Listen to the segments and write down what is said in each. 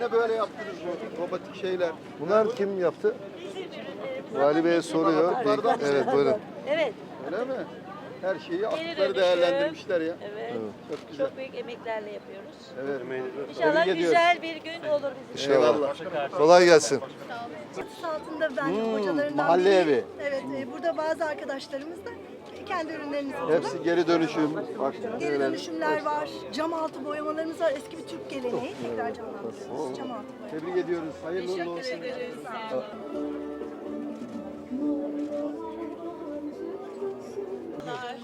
ne böyle yaptınız bu robotik şeyler? Bunlar kim yaptı? Vali Bey'e soruyor. Bunlardan mı? Evet buyurun. Evet. Öyle mi? Her şeyi dönüşüm. değerlendirmişler ya. Evet. Çok güzel. Çok büyük emeklerle yapıyoruz. Evet. İnşallah Tebrik ediyoruz. güzel bir gün olur bizim. için. İnşallah. Kolay gelsin. Çatısı altında ben Hmm, hocalarından mahalle biriyim. evi. Evet, e, burada bazı arkadaşlarımız da kendi ürünlerini satıyorlar. Hepsi geri dönüşüm. Bak Geri böyle. dönüşümler var, cam altı boyamalarımız var. Eski bir Türk geleneği. Tekrar canlandırıyoruz. Cam altı boyama. Tebrik ediyoruz. Hayırlı uğurlu olsun.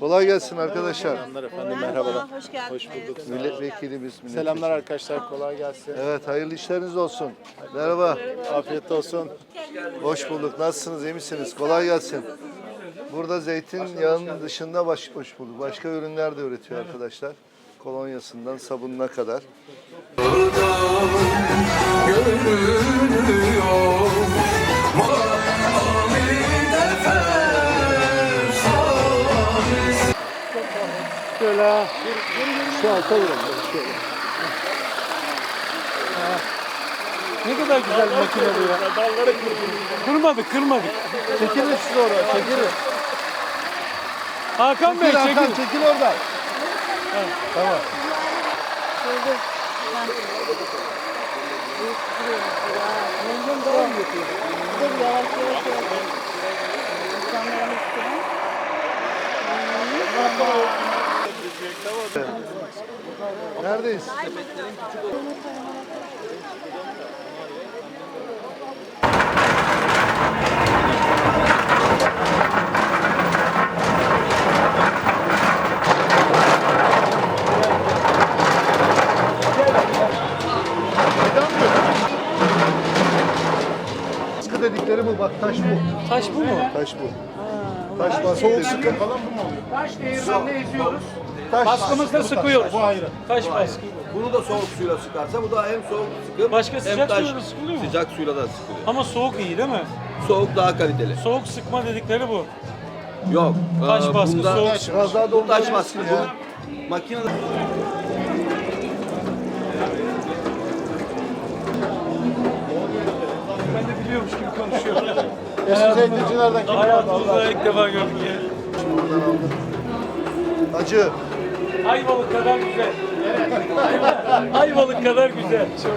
Kolay gelsin arkadaşlar. Efendim merhabalar. Hoş geldiniz. Milletvekilimiz. milletvekili. Selamlar arkadaşlar. Kolay gelsin. Evet hayırlı işleriniz olsun. Merhaba. Afiyet olsun. Hoş bulduk. Nasılsınız? iyi misiniz? Kolay gelsin. Burada zeytin yağının dışında baş, hoş bulduk. Başka ürünler de üretiyor arkadaşlar. Kolonyasından sabununa kadar. Şöyle şu alta vuralım. Şöyle. Ha. Ne kadar güzel makine bu ya. Kırmadık, kırmadık. Çekilin siz oraya. Hakan Bey Çekil Hakan çekil oradan. Tamam. Neredeyiz? Sıkı dedikleri bu bak taş bu. Taş bu mu? Taş bu. Taş baskı sıkı. Taş değirmenle eziyoruz. Taş Baskımızla sıkıyoruz. Bu ayrı. Taş baskı. Bunu da soğuk suyla sıkarsa bu da hem soğuk sıkıp Başka hem sıcak taş- suyla da sıkılıyor mu? Sıcak suyla da sıkılıyor. Ama soğuk iyi değil mi? Soğuk daha kaliteli. Soğuk sıkma dedikleri bu. Yok. Taş ee, baskı, bunda- soğuk Biraz daha Bu taş baskı ya. bu. Makinede Ben de biliyormuş gibi konuşuyorum. Eski zeytincilerden kim? Hayatımızda ilk defa gördük ya. Acı. Ayvalık kadar güzel. Ayvalık kadar güzel. Çok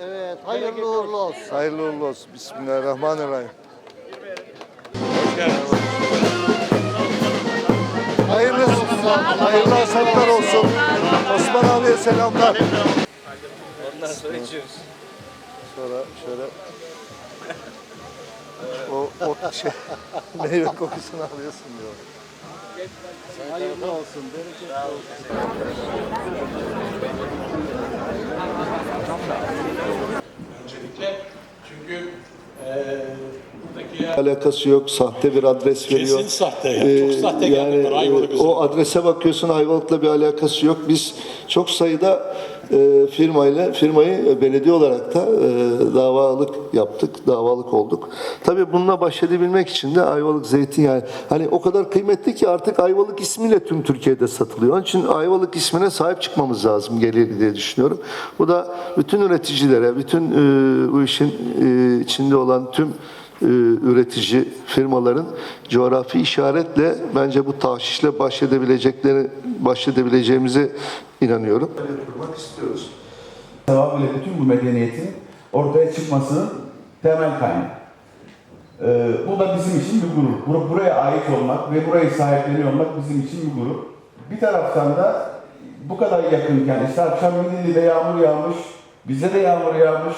Evet. Hayırlı uğurlu olsun. Hayırlı uğurlu olsun. Bismillahirrahmanirrahim. Hayırlı, hayırlı hasatlar olsun. Osman abiye selamlar. Ondan sonra içiyoruz. Sonra şöyle o, o şey meyve kokusunu alıyorsun diyor. Hayırlı olsun. Bereketli olsun. Çünkü buradaki Alakası yok. Sahte bir adres veriyor. Kesin sahte ya. Çok sahte geldi Ayvalık e, üzerinde. o adrese bakıyorsun Ayvalık'la bir alakası yok. Biz çok sayıda e, firmayla firmayı e, belediye olarak da e, davalık yaptık, davalık olduk. Tabii bununla baş edebilmek için de Ayvalık zeytinyağı hani o kadar kıymetli ki artık Ayvalık ismiyle tüm Türkiye'de satılıyor. Onun için Ayvalık ismine sahip çıkmamız lazım gelir diye düşünüyorum. Bu da bütün üreticilere, bütün e, bu işin e, içinde olan tüm üretici firmaların coğrafi işaretle bence bu tahşişle baş edebilecekleri baş edebileceğimize inanıyorum. Kurmak istiyoruz. Sevabıyla bütün bu medeniyetin ortaya çıkmasının temel kaynağı. Ee, bu da bizim için bir gurur. Bur- Buraya ait olmak ve burayı sahipleniyor olmak bizim için bir gurur. Bir taraftan da bu kadar yakınken, işte akşam Midilli'de yağmur yağmış, bize de yağmur yağmış.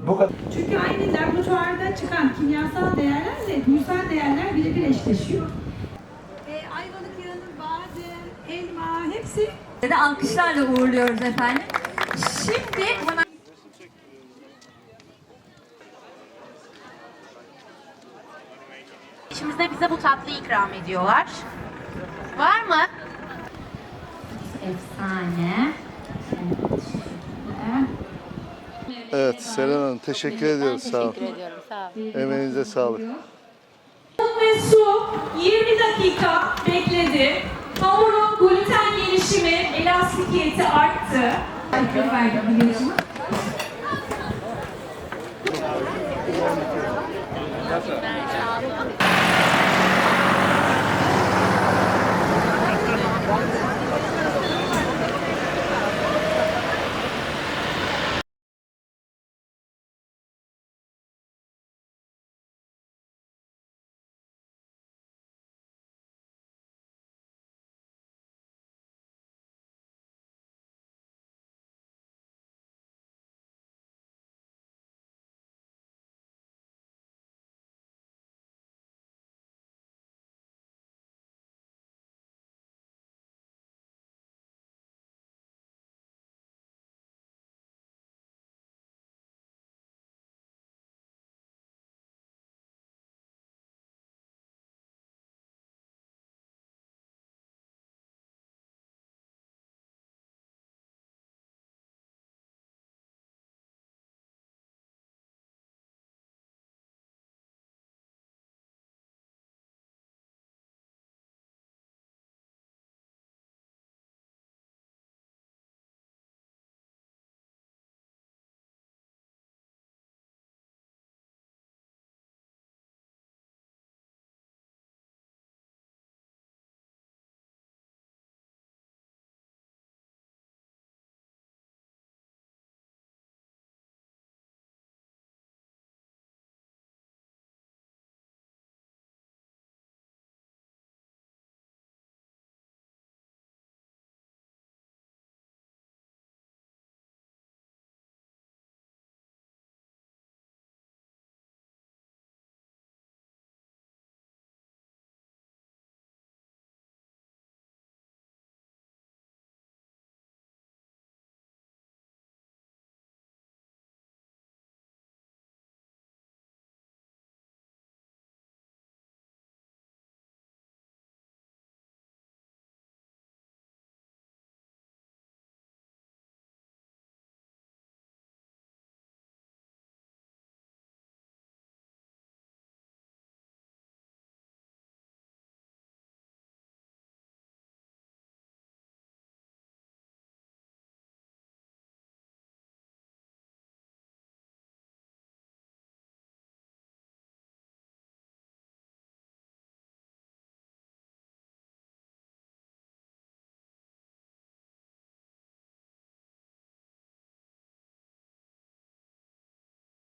Bu kadar Çünkü aynı laboratuvarda çıkan kimyasal değerlerle duysal değerler birebir eşleşiyor. E, ayvalık yağının badem, elma hepsi de alkışlarla uğurluyoruz efendim. Şimdi hemen İçimizde bize bu tatlıyı ikram ediyorlar. Var mı? efsane. Evet. Evet Selen Hanım teşekkür ediyoruz. Sağ olun. ediyorum. Sağ olun. Emeğinize sağlık. Ve su 20 dakika bekledi. Hamurun gluten gelişimi, elastikiyeti arttı. Verdim biliyorsunuz.